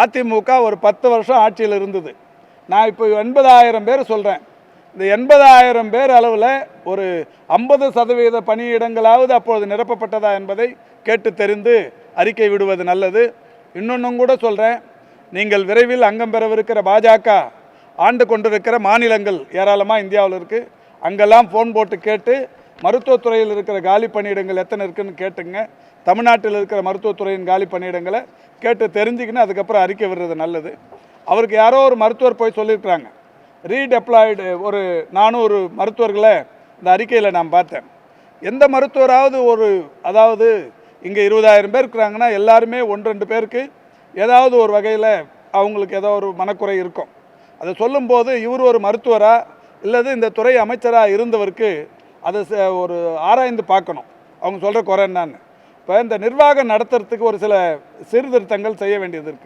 அதிமுக ஒரு பத்து வருஷம் ஆட்சியில் இருந்தது. நான் இப்போ எண்பதாயிரம் பேர் சொல்கிறேன் இந்த எண்பதாயிரம் பேர் அளவில் ஒரு ஐம்பது சதவீத பணியிடங்களாவது அப்பொழுது நிரப்பப்பட்டதா என்பதை கேட்டு தெரிந்து அறிக்கை விடுவது நல்லது. இன்னொன்றும் கூட சொல்கிறேன் நீங்கள் விரைவில் அங்கம் பெறவிருக்கிற பாஜக ஆண்டு கொண்டிருக்கிற மாநிலங்கள் ஏராளமாக இந்தியாவில் இருக்குது அங்கெல்லாம் ஃபோன் போட்டு கேட்டு மருத்துவத்துறையில் இருக்கிற காலி பணியிடங்கள் எத்தனை இருக்குன்னு கேட்டுங்க. தமிழ்நாட்டில் இருக்கிற மருத்துவத்துறையின் காலி பணியிடங்களை கேட்டு தெரிஞ்சுக்கின்னு அதுக்கப்புறம் அறிக்கை விடுறது நல்லது. அவருக்கு யாரோ ஒரு மருத்துவர் போய் சொல்லியிருக்கிறாங்க. ரீடெப்ளாய்டு ஒரு நானூறு மருத்துவர்களை இந்த அறிக்கையில் நான் பார்த்தேன். எந்த மருத்துவராவது ஒரு அதாவது இங்கே இருபதாயிரம் பேர் இருக்கிறாங்கன்னா எல்லாருமே ஒன்று ரெண்டு பேருக்கு ஏதாவது ஒரு வகையில் அவங்களுக்கு ஏதோ ஒரு மனக்குறை இருக்கும். அதை சொல்லும்போது இவர் ஒரு மருத்துவராக இல்லது இந்த துறை அமைச்சராக இருந்தவருக்கு அதை ச- ஒரு ஆராய்ந்து பார்க்கணும். அவங்க சொல்கிற குறை என்னன்னு. இப்போ இந்த நிர்வாகம் நடத்துறதுக்கு ஒரு சில சீர்திருத்தங்கள் செய்ய வேண்டியது இருக்குது